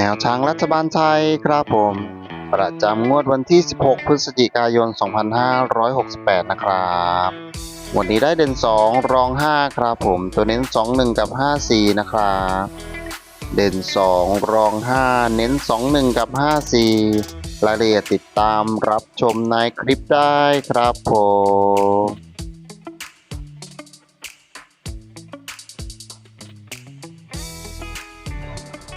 แนวทางรัฐบาลไทยครับผม ประจำงวดวันที่ 16 พฤศจิกายน 2568 นะครับวันนี้ได้เด่น 2 รอง 5 ครับผม ตัวเน้น 2 1 กับ 5 4 นะครับเด่น 2 รอง 5 เน้น 2 1 กับ 5 4 รายละเอียดติดตามรับชมในคลิปได้ครับผม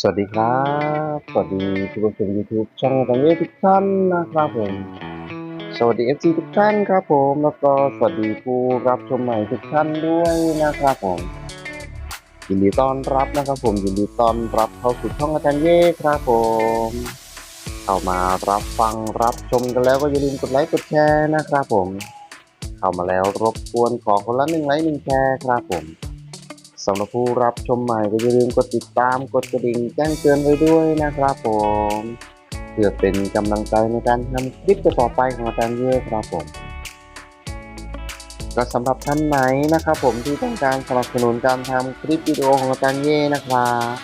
สวัสดีครับ สวัสดีทุกผู้ชม YouTube ช่องตังเย่ทุกท่านนะครับผม สวัสดี FC ทุกท่านครับผม แล้วก็สวัสดีผู้รับชมใหม่ทุกท่านด้วยนะครับผม ยินดีต้อนรับนะครับผม ยินดีต้อนรับเข้าสู่ช่องอาจารย์เย่ครับผม เข้ามารับฟังรับชมกันแล้วก็อย่าลืมกดไลค์กดแชร์นะครับผม เข้ามาแล้วรบกวนขอคนละหนึ่งไลค์หนึ่งแชร์ครับผม สำหรับผู้รับชมใหม่ก็อย่าลืมกดติดตามกดกระดิ่งแจ้งเตือนไว้ด้วยนะครับผมเพื่อเป็นกำลังใจในการทำคลิปต่อไปของอาจารย์เย่ครับผมก็สำหรับท่านไหนนะครับผมที่ต้องการสนับสนุนการทำคลิปวิดีโอของอาจารย์เย่นะครับ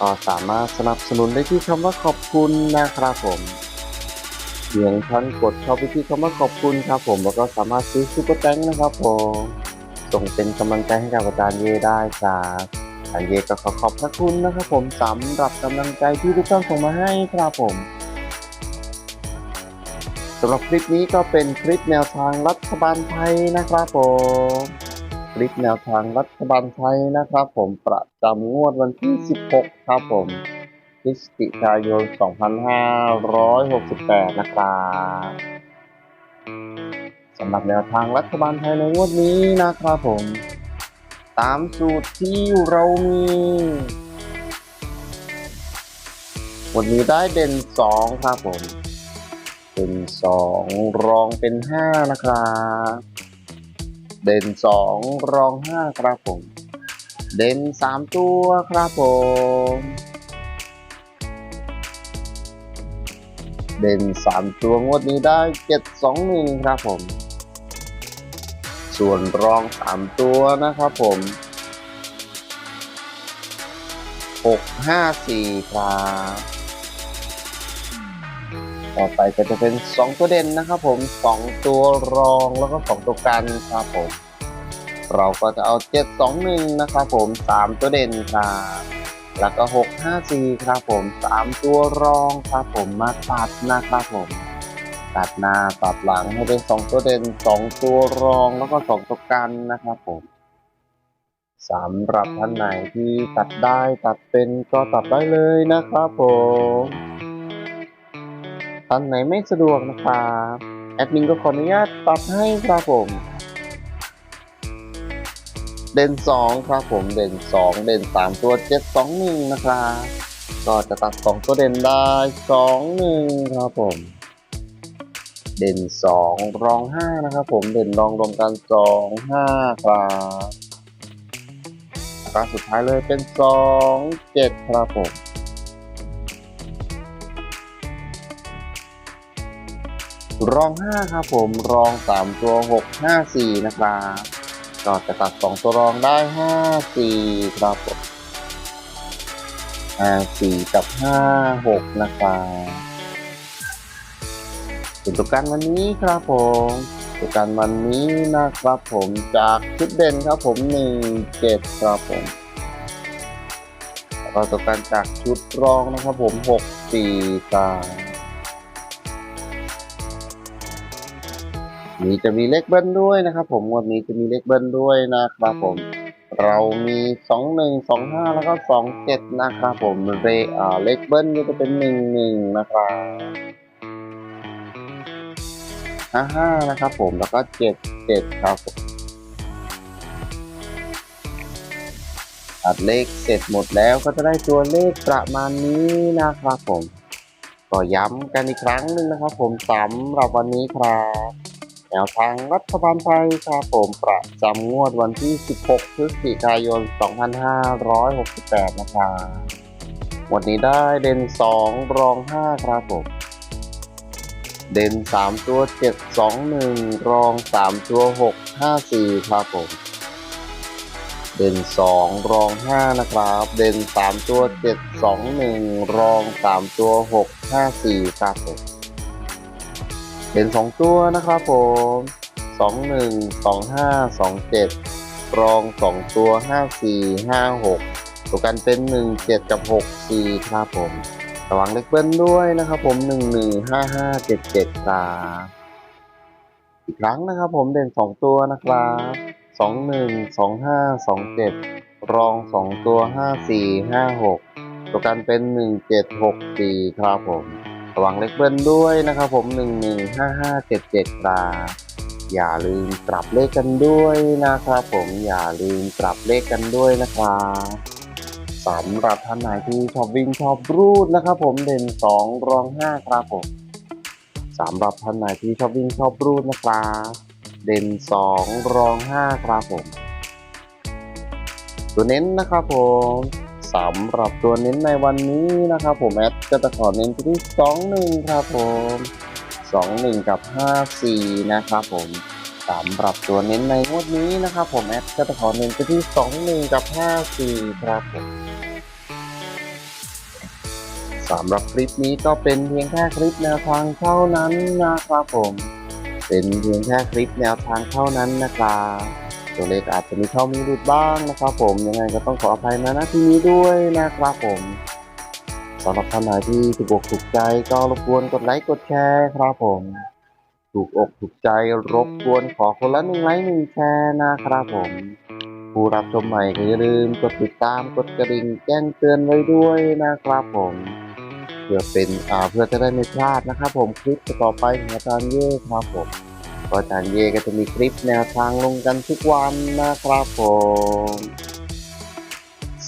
ก็สามารถสนับสนุนได้ที่คำว่าขอบคุณนะครับผมเพียงท่านกดเข้าไปที่คำว่าขอบคุณครับผมแล้วก็สามารถซื้อซุปเปอร์แตงนะครับผม ส่งเป็นกำลังใจให้กับอาจารย์เย่ได้ครับอาจารย์เย่ก็ขอขอบพระคุณนะครับผมสำหรับกำลังใจที่ทุกท่านส่งมาให้ครับผมสำหรับคลิปนี้ก็เป็นคลิปแนวทางรัฐบาลไทยนะครับผมคลิปแนวทางรัฐบาลไทยนะครับผมประจำงวดวันที่ 16 ครับผมพฤศจิกายน 2568 นะครับำหรับแนวทางรัฐบาลไทยในงวดนี้นะครับผม ตามสูตรที่เรามีวันนี้ได้เด่นสองครับผม เป็นสองรองเป็นห้านะครับ เด่นสองรองห้าครับผม เด่นสามตัวครับผมเด่นสามตัวงวดนี้ได้เจ็ดสองหนึ่งครับผม ส่วนรองสามตัวนะครับผมหกห้าสี่ครับ ต่อไปก็จะเป็นสองตัวเด่นนะครับผมสองตัวรองแล้วก็สองตัวกันครับผม เราก็จะเอาเจ็ดสองหนึ่งนะครับผมสามตัวเด่นครับแล้วก็หกห้าสี่ครับผมสามตัวรองครับผมมาตัดนะครับผม ตัดหน้าตัดหลังให้เป็นสองตัวเด่นสองตัวรองแล้วก็สองตัวกันนะครับผมสำหรับท่านไหนที่ตัดได้ตัดเป็นก็ตัดได้เลยนะครับผมท่านไหนไม่สะดวกนะครับแอดมินก็ขออนุญาตตัดให้ครับผมเด่นสองครับผมเด่นสองเด่นสามตัวเจ็ดสองหนึ่งนะครับ ก็จะตัดสองตัวเด่นได้สองหนึ่งครับผม เด่นสองรองห้านะครับผมเด่นรองรวมกันสองห้าครับแล้วก็สุดท้ายเลยเป็นสองเจ็ดครับผมรองห้าครับผมรองสามตัวหกห้าสี่นะครับก็จะตัดสองตัวรองได้ห้าสี่ครับผมห้าสี่กับห้าหกนะครับ ตัวการวันนี้ครับผมตัวการวันนี้นะครับผมจากชุดเด่นครับผมหนึ่งเจ็ดครับผมแล้วก็ตัวการจากชุดรองนะครับผมหกสี่สามนี่จะมีเลขเบิ้ลด้วยนะครับผมงวันนี้จะมีเลขเบิ้ลด้วยนะครับผมเรามีสองหนึ่งสองห้าแล้วก็สองเจ็ดนะครับผมเลขเลขเบิ้ลก็จะเป็นหนึ่งหนึ่งนะครับ ห้าห้านะครับผมแล้วก็เจ็ดเจ็ดครับตัดเลขเสร็จหมดแล้วก็จะได้ตัวเลขประมาณนี้นะครับผมก็ย้ำกันอีกครั้งหนึ่งนะครับ ผมสำหรับวันนี้ครับแนวทางรัฐบาลไทยครับผมประจำงวดวันที่ 16 พฤศจิกายน 2568 นะครับวันนี้ได้เด่น 2 รอง 5 ครับผม เด่น3ตัว7 2 1รอง3ตัว6 5 4ครับผม เด่น2รอง5นะครับ เด่น3ตัว7 2 1รอง3ตัว6 5 4ครับผม เด่น2ตัวนะครับผม2 1 2 5 2 7รอง2ตัว5 4 5 6ตัวกันเป็น1 7กับ6 4ครับผม ระวังเล็กเบิ้ลด้วยนะครับผม1 1 5 5 7 7ครับอีกครั้งนะครับผมเด่น2ตัวนะครับสองหนึ่งสองห้าสองเจ็ดรองสองตัวห้าสี่ห้าหกตัวกันเป็นหนึ่งเจ็ดหกสี่ครับผมระวังเล็กเบิ้ลด้วยนะครับผมหนึ่งหนึ่งห้าห้าเจ็ดเจ็ดครับอย่าลืมปรับเลขกันด้วยนะครับผมอย่าลืมปรับเลขกันด้วยนะครับ สำหรับท่านไหนที่ชอบวิ่งชอบรูดนะครับผมเด่นสองรองห้าครับผมสำหรับท่านไหนที่ชอบวิ่งชอบรูดนะครับเด่นสองรองห้าครับผม ตัวเน้นนะครับผมสำหรับตัวเน้นในวันนี้นะครับผมแอดก็จะขอเน้นที่สองหนึ่งครับผมสองหนึ่งกับห้าสี่นะครับผมสำหรับตัวเน้นในงวดนี้นะครับผมแอดก็จะขอเน้นไปที่สองหนึ่งกับห้าสี่ครับผม สำหรับคลิปนี้ก็เป็นเพียงแค่คลิปแนวทางเท่านั้นนะครับผม เป็นเพียงแค่คลิปแนวทางเท่านั้นนะครับตัวเลขอาจจะมีเข้ามีหลุดบ้างนะครับ ผมยังไงก็ต้องขออภัยนะหน้าที่นี้ด้วยนะครับผมสำหรับท่านไหนที่ถูกอกถูกใจก็รบกวนกดไลค์กดแชร์ครับผม ถูกอกถูกใจรบกวนขอคนละหนึ่งไลค์หนึ่งแชร์นะครับผมผู้รับชมใหม่ก็อย่าลืมกดติดตามกดกระดิ่งแจ้งเตือนไว้ด้วยนะครับผม เพื่อเป็นอ่าเพื่อจะได้ไม่พลาดนะครับ ผมคลิปต่อไปของอาจารย์เย่ครับผมก็อาจารย์เย่ก็จะมีคลิปแนวทางลงกันทุกวันนะครับผม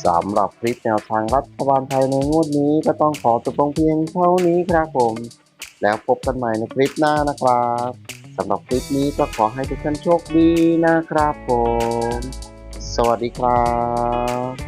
สำหรับคลิปแนวทางรัฐบาลไทยในงวดนี้ก็ต้องขอจบลงเพียงเท่านี้ครับผม แล้วพบกันใหม่ในคลิปหน้านะครับสำหรับคลิปนี้ก็ขอให้ทุกท่านโชคดีนะครับผม สวัสดีครับ